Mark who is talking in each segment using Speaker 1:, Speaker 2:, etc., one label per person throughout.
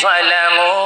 Speaker 1: صلموا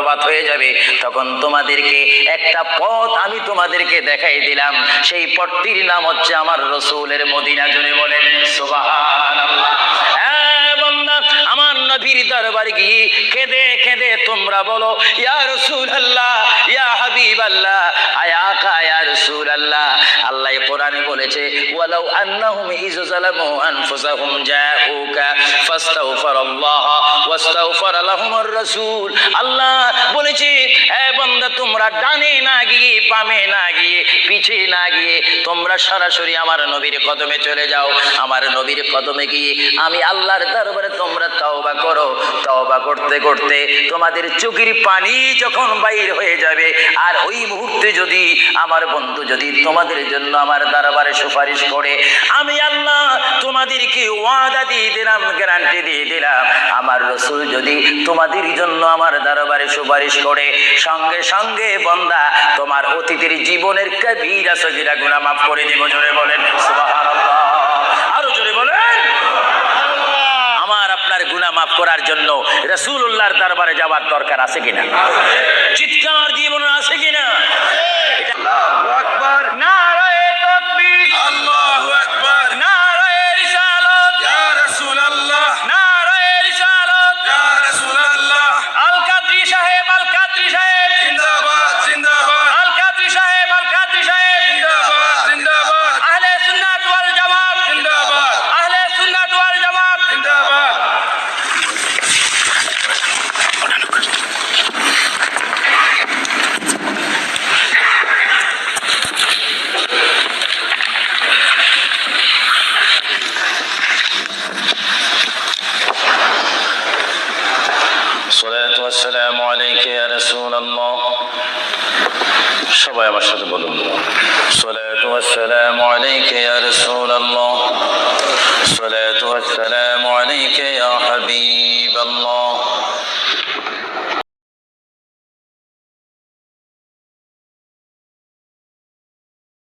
Speaker 1: বরবাদ হয়ে যাবে, তখন তোমাদেরকে একটা পথ আমি তোমাদেরকে দেখাই দিলাম। সেই পথটির নাম হচ্ছে আমার রসুলের মদিনা জুড়ে বলেন আমার নবীর দরবার গিয়ে কেঁদে কেঁদে তোমরা বলো, ইয়া আল্লাহ ইয়া হাবিব আল্লাহ আল্লাহ আল্লাহ বলেছে, ওয়ালাউ আন্নাহুম ইজালামু জালামু আনফুসাহুম জাউকা রাসূল। আল্লাহ বলেছে তোমরা ডানে না গিয়ে, বামে না গিয়ে, পিছে না গিয়ে, তোমরা সরাসরি আমার নবীর কদমে চলে যাও। আমার নবীর কদমে গিয়ে আমি আল্লাহর দরবারে তোমরা তওবা করো। তওবা করতে করতে তোমাদের চোখের পানি যখন বাইর হয়ে যাবে, আর ওই মুহূর্তে যদি আমার বন্ধু যদি তোমাদের জন্য আমার দরবারে সুপারিশ করে, আমি আল্লাহ তোমাদেরকে ওয়াদা দিয়ে দিলাম, গ্যারান্টি দিয়ে দিলাম। আমার রসুল যদি তোমাদের জন্য আমার দরবারে সুপারিশ করে, সঙ্গে সঙ্গে বন্দা তোমার অতীতের জীবনের কবিরা সগিরা গুণা মাফ করে দিব জোরে বলেন আরও জোরে বলেন। আমার আপনার গুনাহ মাফ করার জন্য রসুল্লাহর দরবারে যাওয়ার দরকার আছে কিনা? চিৎকার জীবন আছে কিনা? এটা
Speaker 2: আসসালামু আলাইকা
Speaker 3: ইয়া রাসূলুল্লাহ।
Speaker 1: সবাই আমার সাথে বলুন। সালাতু ওয়াসসালামু আলাইকা ইয়া রাসূলুল্লাহ।